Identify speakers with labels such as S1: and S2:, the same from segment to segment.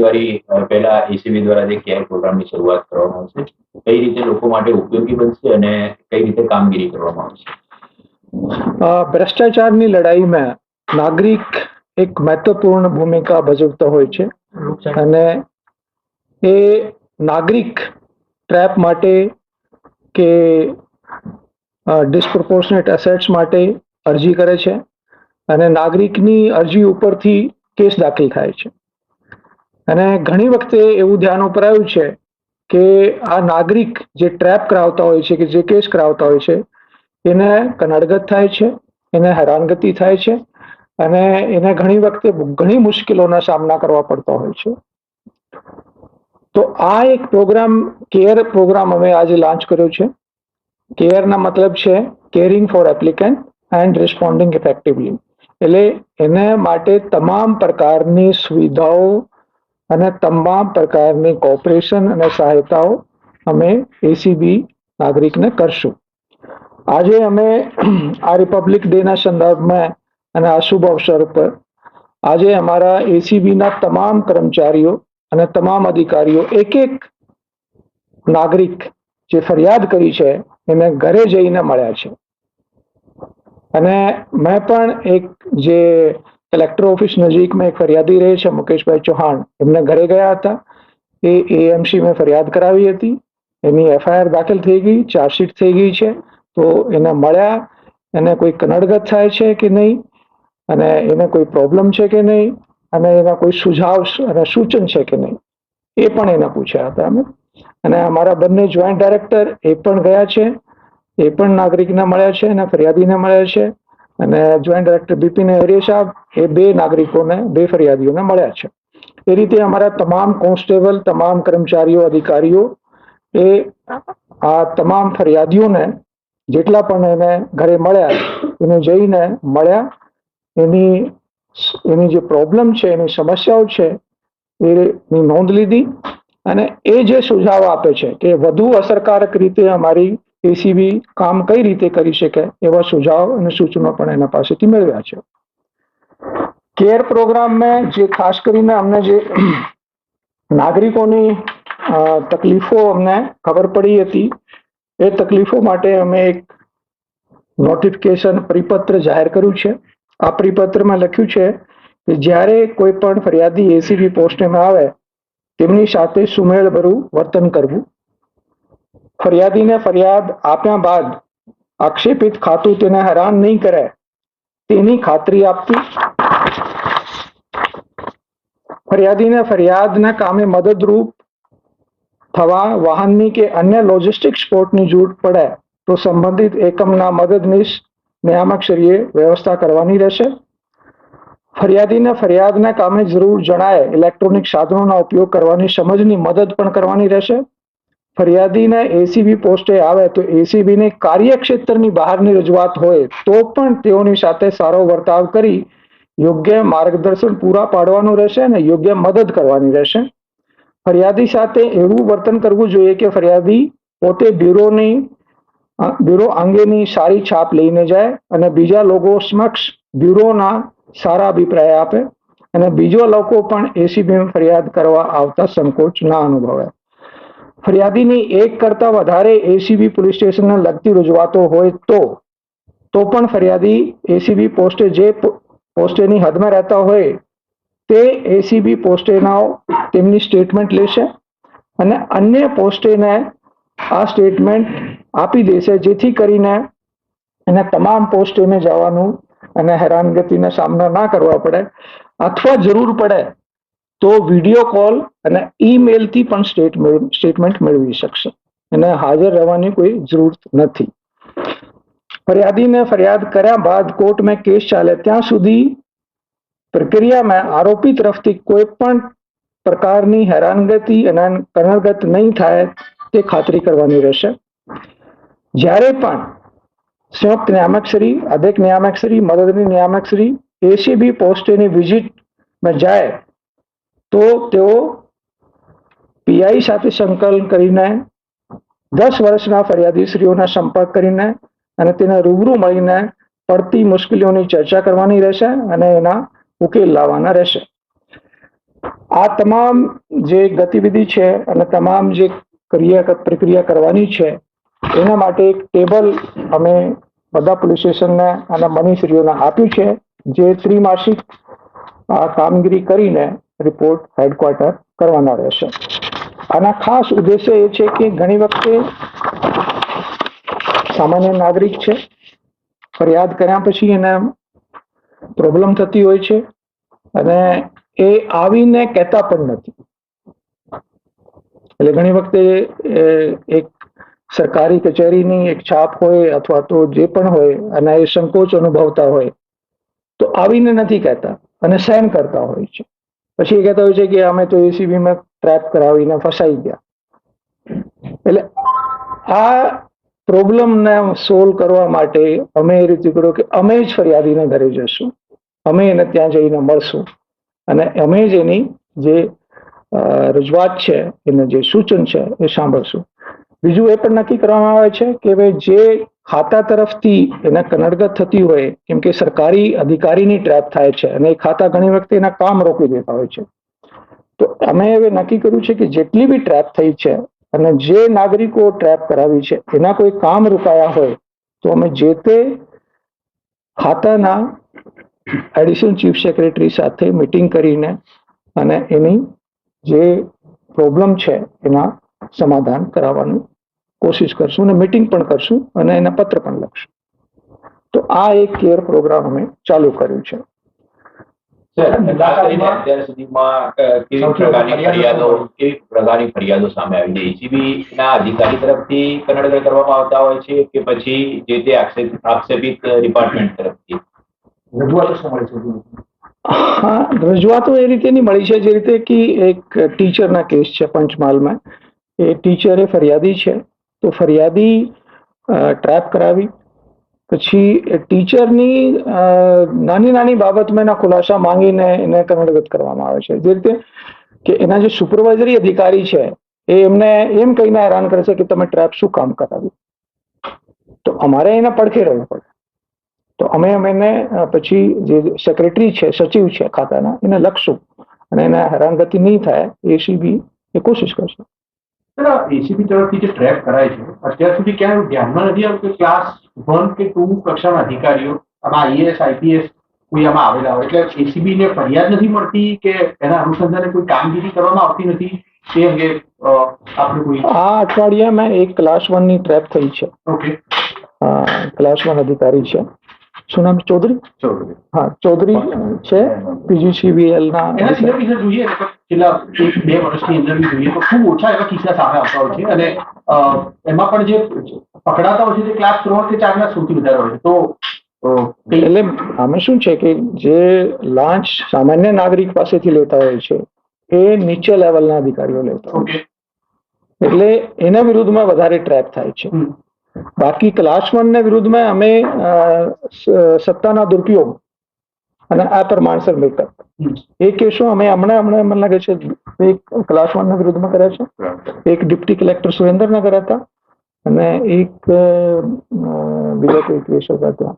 S1: જાન્યુઆરી પહેલા એસીબી દ્વારા જે કેર પ્રોગ્રામની શરૂઆત કરવામાં આવશે કઈ રીતે લોકો માટે ઉપયોગી બનશે અને કઈ રીતે કામગીરી કરવામાં આવશે?
S2: ભ્રષ્ટાચારની લડાઈમાં નાગરિક એક મહત્વપૂર્ણ ભૂમિકા ભજવતો હોય છે અને એ નાગરિક ટ્રેપ માટે કે ડિસ્પ્રોપોર્શનેટ એસેટ્સ માટે અરજી કરે છે અને નાગરિકની અરજી ઉપરથી કેસ દાખલ થાય છે. અને ઘણી વખતે એવું ધ્યાન ઉપર આવ્યું છે કે આ નાગરિક જે ટ્રેપ કરાવતા હોય છે કે જે કેસ કરાવતા હોય છે, એને કનડગત થાય છે, એને હેરાનગતિ થાય છે અને એને ઘણી વખતે ઘણી મુશ્કેલીઓના સામના કરવા પડતા હોય છે. તો આ એક પ્રોગ્રામ કેર પ્રોગ્રામ અમે આજે લોન્ચ કર્યો છે. કેરના મતલબ છે caring for applicant and responding effectively એટલે એને માટે તમામ પ્રકારની સુવિધાઓ અને તમામ પ્રકારની કોઓપરેશન અને સહાયતાઓ અમે એસીબી નાગરિકને કરશું. આજે અમે આ રિપબ્લિક ડેના સંદર્ભમાં અને આ શુભ અવસર પર આજે અમારા એસીબીના તમામ કર્મચારીઓ અને તમામ અધિકારીઓ એક એક નાગરિક જે ફરિયાદ કરી છે એને ઘરે જઈને મળ્યા છે. અને મેં પણ એક જે કલેક્ટર ઓફિસ નજીકમાં એક ફરિયાદી રહે છે મુકેશભાઈ ચૌહાણ એમને ઘરે ગયા હતા એ એએમસી મેં ફરિયાદ કરાવી હતી એની એફઆઈઆર દાખલ થઈ ગઈ ચાર્જશીટ થઈ ગઈ છે તો એને મળ્યા એને કોઈ કનડગત થાય છે કે નહીં અને એને કોઈ પ્રોબ્લેમ છે કે નહીં અને એના કોઈ સુઝાવ અને સૂચન છે કે નહીં એ પણ એને પૂછ્યા હતા અમે અને અમારા બંને જોઈન્ટ ડાયરેક્ટર એ પણ ગયા છે એ પણ નાગરિકને મળ્યા છે અને ફરિયાદીને મળ્યા છે અને જોઈન્ટ ડાયરેક્ટર બિપિન હરિયા એ બે નાગરિકોને, બે ફરિયાદીઓને મળ્યા છે. એ રીતે અમારા તમામ કોન્સ્ટેબલ, તમામ કર્મચારીઓ, અધિકારીઓ, એ આ તમામ ફરિયાદીઓને જેટલા પણ એને ઘરે મળ્યા, એને જઈને મળ્યા. એની એની જે પ્રોબ્લેમ છે, એની સમસ્યાઓ છે, એની નોંધ લીધી. અને એ જે સુઝાવ આપે છે કે વધુ અસરકારક રીતે અમારી એસીબી કામ કઈ રીતે કરી શકે એવા સુઝાવ અને સૂચનો પણ એના પાસેથી મેળવ્યા છે. કેર પ્રોગ્રામમાં જે ખાસ કરીને અમને જે નાગરિકોની તકલીફો અમને ખબર પડી હતી, એ તકલીફો માટે અમે એક નોટિફિકેશન પરિપત્ર જાહેર કર્યું છે. આ પરિપત્રમાં લખ્યું છે કે જ્યારે કોઈ પણ ફરિયાદી એસીબી પોસ્ટમાં આવે, તેમની સાથે સુમેળભર્યું વર્તન કરવું. ફરિયાદીને ફરિયાદ આપ્યા બાદ આક્ષેપિત ખાતું તેને હેરાન નહીં કરે, તેની ખાતરી આપવી ફરિયાદીને ફરિયાદના કામે મદદરૂપ થવા વાહનની કે અન્ય લોજિસ્ટિક સપોર્ટની જરૂર પડે તો સંબંધિત એકમના મદદનીશ નિયામકશ્રીએ વ્યવસ્થા કરવાની રહેશે. ફરિયાદીને ફરિયાદના કામે જરૂર જણાય ઇલેક્ટ્રોનિક સાધનોના ઉપયોગ કરવાની સમજની મદદ પણ કરવાની રહેશે. ફરિયાદીને એસીબી પોસ્ટે આવે તો એસીબીને કાર્યક્ષેત્રની બહારની રજૂઆત હોય તો પણ તેઓની સાથે સારો વર્તાવ કરી યોગ્ય માર્ગદર્શન પૂરા પાડવાનું રહેશે અને યોગ્ય મદદ કરવાની રહેશે. ફરિયાદી સાથે એવું વર્તન કરવું જોઈએ કે ફરિયાદી પોતે બ્યુરોની બ્યુરો અંગેની સારી છાપ લઈને જાય અને બીજા લોકો સમક્ષ બ્યુરોના સારા અભિપ્રાય આપે અને બીજો લોકો પણ એસીબીમાં ફરિયાદ કરવા આવતા સંકોચ ના અનુભવે. ફરિયાદીની એક કરતા વધારે એસીબી પોલીસ સ્ટેશનને લગતી રજૂઆતો હોય તો તો પણ ફરિયાદી એસીબી પોસ્ટે જે પોસ્ટેની હદમાં રહેતા હોય, તે એસીબી પોસ્ટેના તેમની સ્ટેટમેન્ટ લેશે અને અન્ય પોસ્ટેને આ સ્ટેટમેન્ટ આપી દેશે, જેથી કરીને એને તમામ પોસ્ટેને જવાનું અને હેરાનગતિનો સામનો ના કરવા પડે અથવા જરૂર પડે તો વીડિયો કોલ અને ઈમેલથી પણ સ્ટેટ સ્ટેટમેન્ટ મેળવી શકશે. અને હાજર રહેવાની કોઈ જરૂર નથી. ફરિયાદીને ફરિયાદ કર્યા બાદ કોર્ટમાં કેસ ચાલે ત્યાં સુધી પ્રક્રિયામાં આરોપી તરફથી કોઈ પણ પ્રકારની હેરાનગતિ અને કનડગત નહીં થાય તે ખાતરી કરવાની રહેશે. જ્યારે પણ સંયુક્ત નિયામકશ્રી અધિક નિયામકશ્રી મદદની નિયામકશ્રી એસીબી પોસ્ટેની વિઝિટમાં જાય તો તેઓ પીઆઈ સાથે સંકલન કરીને દસ વર્ષના ફરિયાદીશ્રીઓના સંપર્ક કરીને અને તેને રૂબરૂ મળીને પડતી મુશ્કેલીઓની ચર્ચા કરવાની રહેશે અને એના ઉકેલ લાવવાના રહેશે. આ તમામ જે ગતિવિધિ છે અને તમામ જે ક્રિયા પ્રક્રિયા કરવાની છે, એના માટે એક ટેબલ અમે બધા પોલીસ સ્ટેશનને અને મનીશ્રીઓને આપ્યું છે, જે ત્રિમાસિક કામગીરી કરીને રિપોર્ટ હેડક્વાર્ટર કરવાના રહેશે. આના ખાસ ઉદ્દેશ્ય એ છે કે ઘણી વખતે સામાન્ય નાગરિક છે, ફરિયાદ કર્યા પછી એને પ્રોબ્લેમ થતી હોય છે અને એ આવીને કહેતા પણ નથી. એટલે ઘણી વખતે એક સરકારી કચેરીની એક છાપ હોય અથવા તો જે પણ હોય અને એ સંકોચ અનુભવતા હોય તો આવીને નથી કહેતા અને સહન કરતા હોય છે. પછી એ કહેતા હોય છે કે અમે તો એસીબીમાં ટ્રેપ કરાવીને ફસાઈ ગયા. એટલે આ પ્રોબ્લેમને સોલ્વ કરવા માટે અમે એ રીતે કર્યો કે અમે જ ફરિયાદીને ઘરે જશું. અમે એને ત્યાં જઈને મળશું. અને અમે જ એની જે રજૂઆત છે, એને જે સૂચન છે એ સાંભળશું. બીજું એ પણ નક્કી કરવામાં આવે છે કે ભાઈ જે ખાતા તરફથી એને કનડગત થતી હોય, કેમ કે સરકારી અધિકારીની ટ્રેપ થાય છે અને એ ખાતા ઘણી વખતે એના કામ રોકી દેતા હોય છે. તો અમે હવે નક્કી કર્યું છે કે જેટલી બી ટ્રેપ થઈ છે અને જે નાગરિકો ટ્રેપ કરાવી છે, એના કોઈ કામ રોકાયા હોય, તો અમે જે તે ખાતાના એડિશનલ ચીફ સેક્રેટરી સાથે મિટિંગ કરીને અને એની જે પ્રોબ્લેમ છે એના સમાધાન કરાવવાની કોશિશ કરશું અને મીટિંગ પણ કરશું અને એના પત્ર પણ લખશું. તો આ એક કેર પ્રોગ્રામ અમે ચાલુ કર્યું છે.
S1: અત્યાર સુધીમાં કેવી પ્રકારની ફરિયાદો કેવી પ્રકારની ફરિયાદો સામે આવી છે? ના અધિકારી તરફથી કન્નડ કરવામાં આવતા હોય છે કે પછી જે તે આક્ષેપિત ડિપાર્ટમેન્ટ તરફથી?
S3: રજૂઆતો શું મળે છે
S2: હા રજૂઆતો એ રીતેની મળી છે જે રીતે કે એક ટીચરના કેસ છે પંચમહાલમાં. એ ટીચરે ફરિયાદી છે. તો ફરિયાદી ટ્રેપ કરાવી. પછી ટીચરની નાની નાની બાબતમાં એના ખુલાસા માંગીને એને કન્નડગત કરવામાં આવે છે. જે રીતે કે એના જે સુપરવાઇઝરી અધિકારી છે, એ એમને એમ કહીને હેરાન કરે છે કે તમે ટ્રેપ શું કામ કરાવ્યું? તો અમારે એને પડખે રહેવું પડે. તો અમે એને પછી જે સેક્રેટરી છે, સચિવ છે ખાતાના, એને લખશું. અને એને હેરાનગતિ નહીં થાય, એ સીબી એ કોશિશ કરશે.
S3: એસીબી તરફથી જે ટ્રેક કરાય છે અત્યાર સુધી ક્યાં ધ્યાનમાં નથી આવ્યું કે ક્લાસ વન કે ટુ કક્ષાના અધિકારીઓ આમાં આઈએએસ આઈપીએસ કોઈ આમાં આવેલા હોય. એટલે એસીબી ને ફરિયાદ નથી મળતી કે એના અનુસંધાને કોઈ કામગીરી કરવામાં આવતી નથી તે અંગે આપણે કોઈ
S2: આ અઠવાડિયામાં એક ક્લાસ વનની ટ્રેપ થઈ છે.
S3: ઓકે
S2: ક્લાસ વન અધિકારી છે. શું નામ ચૌધરી?
S3: ચૌધરી.
S2: હા ચૌધરી છે ના
S3: એના સિવાય વિશે જોઈએ. છેલ્લા એક બે વર્ષની અંદર બી જોઈએ. તો ખૂબ ઓછા એવા કિસ્સા સામે આવતા હોય છે. અને એમાં પણ જે પકડાતા હોય છે તે ક્લાસ ત્રણ કે ચારના સૌથી વધારે હોય તો
S2: એટલે આમાં શું છે કે જે લાંચ સામાન્ય નાગરિક પાસેથી લેતા હોય છે એ નીચે લેવલના અધિકારીઓ લેતા હોય
S3: છે.
S2: એટલે એના વિરુદ્ધમાં વધારે ટ્રેપ થાય છે. બાકી ક્લાસ વનના વિરુદ્ધમાં અમે સત્તાના દુરુપયોગ અને આ પ્રમાણસર મિલકત. એ કેસો અમે હમણાં હમણાં મને લાગે છે એક ક્લાસ વનના વિરુદ્ધમાં કર્યા છે. એક ડિપ્ટી કલેક્ટર સુરેન્દ્રના કર્યા હતા અને એક બીજા કોઈ કેસ હતા ત્યાં.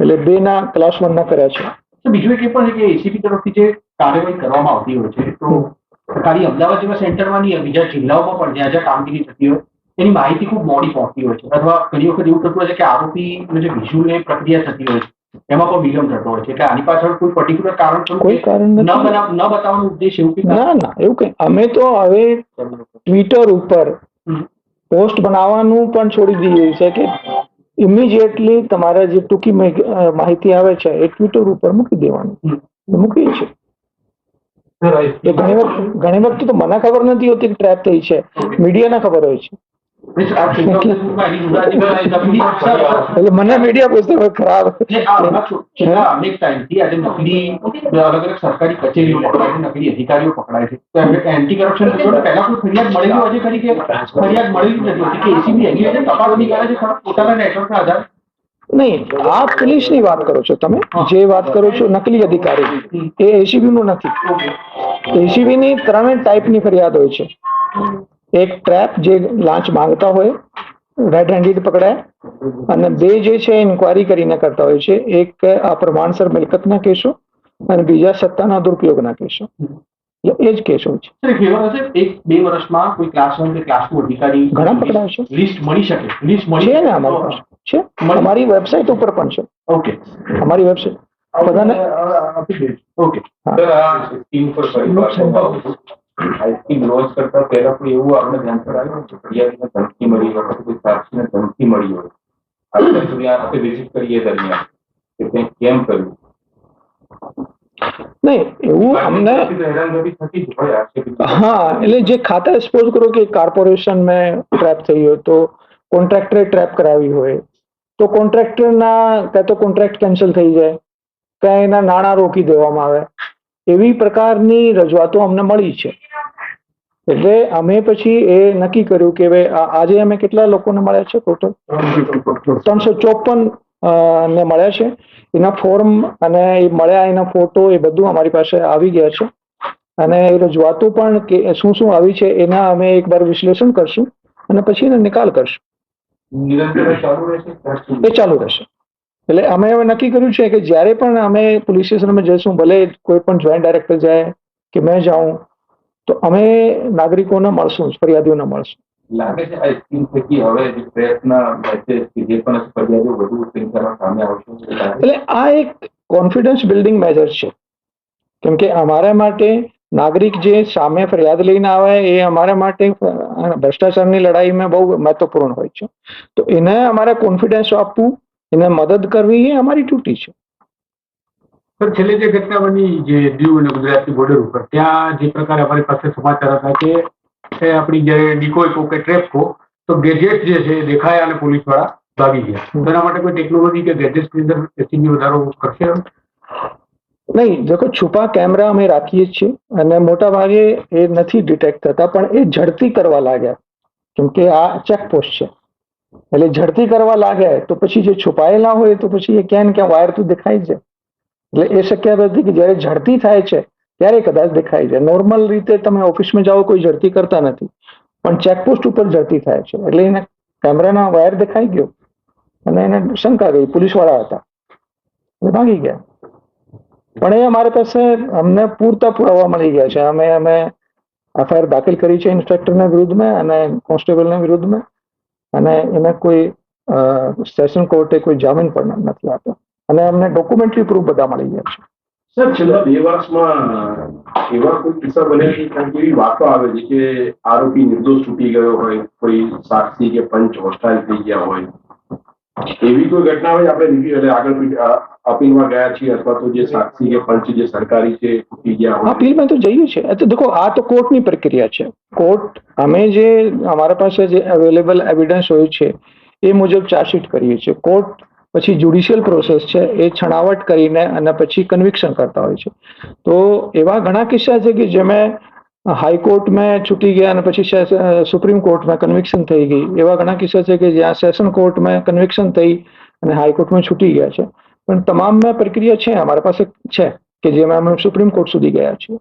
S2: એટલે બે ના ક્લાસ વનના કર્યા છે.
S3: બીજું એક પણ કે એસીબી તરફથી જે કાર્યવાહી કરવામાં આવતી હોય છે તો ખાલી અમદાવાદ જેવા સેન્ટરમાં નહીં બીજા જિલ્લાઓમાં પણ જ્યાં જ્યાં કામગીરી થતી હોય એની માહિતી ખૂબ મોડી પહોંચતી હોય છે. અથવા ઘણી વખત એવું થતું હોય છે કે આરોપી જે વિઝ્યુઅલ પ્રક્રિયા થતી હોય છે એમાં પણ વિલંબ થતો હોય છે. એટલે આની પાછળ કોઈ પર્ટિક્યુલર કારણ
S2: કોઈ કારણ
S3: ન ન બતાવવાનો ઉદ્દેશ એવું કે
S2: ના ના એવું કઈ. અમે તો હવે ટ્વિટર ઉપર પોસ્ટ બનાવવાનું પણ છોડી દઈએ છે કે ઇમિડિયેટલી તમારે જે ટૂંકી માહિતી આવે છે એ ટ્વિટર ઉપર મૂકી દેવાનું. મૂકીએ છીએ. ઘણી વખત ઘણી વખત તો મને ખબર નથી હોતી કે ટ્રેપ થઈ છે. મીડિયાને ખબર હોય છે. એટલે મને મીડિયા પૂછતો હોય ખરાબ.
S3: અનેક ટાઈમથી આજે નકલી અલગ અલગ સરકારી કચેરીઓ પકડાય છે નકલી અધિકારીઓ પકડાય છે. તો એમને એન્ટી કરપ્શન પહેલા કોઈ ફરિયાદ મળેલી હોય ખરી કે ફરિયાદ મળેલી નથી હોતી? કે એસીબી એની રીતે તપાસ નહીં કરે છે પોતાના નેટવર્કના આધારે?
S2: નહીં આ પોલીસની વાત કરો છો તમે. જે વાત કરો છો નકલી અધિકારી. એ એસીબી નું નથી. એસીબી ની ત્રણે ટાઈપની ફરિયાદ હોય છે. એક ટ્રેપ જે લાંચ માંગતા હોય રેડ હેન્ડેડ પકડાય અને બે જે છે ઇન્કવાયરી કરીને કરતા હોય છે એક અપ્રમાણસર પ્રમાણસર મિલકતના કેસો અને બીજા સત્તાના દુરુપયોગના કેસો એ જ કેસો છે
S3: એક બે વર્ષમાં કોઈ ક્લાસ વન કે ક્લાસ ટુ અધિકારી
S2: ઘણા પકડાય છે
S3: લિસ્ટ મળી શકે લિસ્ટ મળી
S2: છે ને અમારી પાસે છે અમારી વેબસાઇટ ઉપર પણ છે
S3: ઓકે
S2: અમારી વેબસાઇટ બધાને
S3: ઓકે
S1: સર આ પાછું. આ સ્કીમ લોન્ચ કરતા પહેલા કોઈ એવું આપણે ધ્યાન પર આવ્યું ફરિયાદીને ધમકી મળી હોય અથવા કોઈ સાક્ષીને ધમકી મળી હોય. આપણે સુધી આપણે વિઝિટ કરીએ દરમિયાન કે તે કેમ કર્યું?
S2: નહીં એવું અમને હા એટલે જે ખાતા સપોઝ કરો કે કોર્પોરેશન મેં ટ્રેપ થઈ હોય તો કોન્ટ્રાક્ટરે ટ્રેપ કરાવી હોય તો કોન્ટ્રાક્ટરના કાં તો કોન્ટ્રાક્ટ કેન્સલ થઈ જાય કાં એના નાણાં રોકી દેવામાં આવે એવી પ્રકારની રજૂઆતો અમને મળી છે. એટલે અમે પછી એ નક્કી કર્યું કે ભાઈ આજે અમે કેટલા લોકોને મળ્યા છે ટોટલ? ત્રણસો ચોપન ને મળ્યા છે. એના ફોર્મ અને એ મળ્યા એના ફોટો એ બધું અમારી પાસે આવી ગયા છે. અને એ રજૂઆતો પણ કે શું શું આવી છે એના અમે એકવાર વિશ્લેષણ કરશું અને પછી એનો નિકાલ કરશું? એ ચાલુ રહેશે. એટલે અમે હવે નક્કી કર્યું છે કે જ્યારે પણ અમે પોલીસ સ્ટેશનમાં જઈશું ભલે કોઈ પણ જોઈન્ટ ડાયરેક્ટર જાય કે મેં જાઉં તો અમે નાગરિકોને મળશું ફરિયાદીઓને મળશું.
S1: લાગે છે આ સ્કીમ થકી હવે જે પ્રયત્ન જે પણ ફરિયાદો વધુ સંખ્યામાં સામે આવશે?
S2: એટલે આ એક કોન્ફિડન્સ બિલ્ડિંગ મેજર છે. કેમ કે અમારા માટે નાગરિક જે સામે ફરિયાદ લઈને આવે એ અમારા માટે ભ્રષ્ટાચારની લડાઈમાં બહુ મહત્વપૂર્ણ હોય છે. તો એને અમારે કોન્ફિડન્સ આપવું એને મદદ કરવી એ અમારી ડ્યુટી છે.
S4: સર છેલ્લે જે ઘટના બની જે દીવ અને ગુજરાતની બોર્ડર ઉપર ત્યાં જે પ્રકારે અમારી પાસે સમાચાર હતા કે આપણી જે ડિકોય કો કે ટ્રેપ કો તો ગેજેટ જે છે દેખાયા અને પોલીસવાળા ભાગી ગયા. તેના માટે કોઈ ટેકનોલોજી કે ગેજેટની અંદર એસીની વધારો કરશે?
S2: નહીં દેખો છુપા કેમેરા અમે રાખીએ છીએ અને મોટા ભાગે એ નથી ડિટેક્ટ થતા પણ એ ઝડપી કરવા લાગ્યા. કેમ કે આ ચેકપોસ્ટ છે. એટલે ઝડપી કરવા લાગે તો પછી જે છુપાયેલા હોય તો પછી એ ક્યાં ને ક્યાં વાયર તો દેખાય છે. એટલે એ શક્યતા હતી કે જ્યારે ઝડપી થાય છે, ત્યારે કદાચ દેખાય છે. નોર્મલ રીતે તમે ઓફિસમાં જાઓ, કોઈ ઝડપી કરતા નથી. પણ ચેકપોસ્ટ ઉપર ઝડપી થાય છે. એટલે એને કેમેરાના વાયર દેખાઈ ગયો. અને એને શંકા ગઈ. પોલીસવાળા હતા. એ ભાગી ગયા. પણ એ અમારી પાસે અમને પૂરતા પુરાવા મળી ગયા છે. અમે અમે એફઆઈઆર દાખલ કરી છે ઇન્સ્પેક્ટરના વિરુદ્ધમાં અને કોન્સ્ટેબલના વિરુદ્ધમાં. અને એને કોઈ સેશન કોર્ટે કોઈ જામીન પણ નથી આપ્યો. અને અમને ડોક્યુમેન્ટરી પ્રૂફ બધા મળી ગયા છે.
S5: સર છેલ્લા બે વર્ષમાં એવા કોઈ કિસ્સા બને છે કારણ કે એવી વાતો આવે છે કે આરોપી નિર્દોષ છૂટી ગયો હોય કોઈ સાક્ષી કે પંચ હોસ્ટાઇલ થઈ ગયા હોય? એવી કોઈ ઘટના હોય? આપણે રિવ્યુ એટલે આગળ અપીલમાં ગયા છીએ અથવા તો જે સાક્ષી કે પંચ જે સરકારી છે છૂટી ગયા હોય?
S2: અપીલમાં તો જઈએ છે તો દેખો આ તો કોર્ટની પ્રક્રિયા છે. કોર્ટ અમે જે અમારા પાસે જે અવેલેબલ એવિડન્સ હોય છે એ મુજબ ચાર્જશીટ કરીએ છીએ. કોર્ટ પછી જ્યુડિશિયલ પ્રોસેસ છે, એ છણાવટ કરીને અને પછી કન્વિક્શન કરતા હોય છે. તો એવા ઘણા કિસ્સા છે કે જેમાં હાઈકોર્ટમાં છૂટી ગયા અને પછી સુપ્રીમ કોર્ટમાં કન્વિક્શન થઈ ગઈ. એવા ઘણા કિસ્સા છે કે જ્યાં સેશન કોર્ટમાં કન્વિક્શન થઈ અને હાઈકોર્ટમાં છૂટી ગયા છે. પણ તમામમાં પ્રક્રિયા છે, અમારા પાસે છે કે જેમાં અમે સુપ્રીમ કોર્ટ સુધી ગયા છીએ.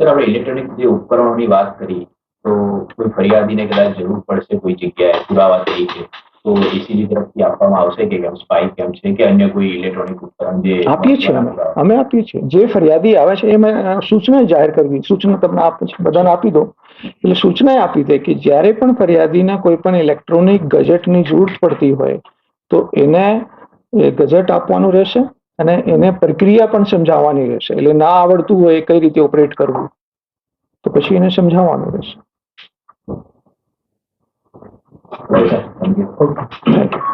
S1: સર, આપણે ઇલેક્ટ્રોનિક જે ઉપકરણોની વાત કરી, તો કોઈ ફરિયાદીને કદાચ જરૂર પડશે કોઈ જગ્યાએ પુરાવા તરીકે? તો એસીબી તરફથી આપવામાં આવશે કે કેમ? સ્પાઈ કેમ છે કે અન્ય કોઈ ઇલેક્ટ્રોનિક ઉપકરણ જે
S2: આપીએ છીએ અમે. અમે આપીએ છીએ. જે ફરિયાદી આવે છે, એ મેં સૂચના જાહેર કરવી સૂચના તમને આપે છે બધાને આપી દો એટલે સૂચના આપી દે કે જ્યારે પણ ફરિયાદીના કોઈ પણ ઇલેક્ટ્રોનિક ગજેટની જરૂર પડતી હોય, તો એને, એ ગજેટ આપવાનું રહેશે અને એને પ્રક્રિયા પણ સમજાવવાની રહેશે. એટલે ના આવડતું હોય કઈ રીતે ઓપરેટ કરવું, તો પછી એને સમજાવવાનું રહેશે.
S1: Okay,
S2: thank you.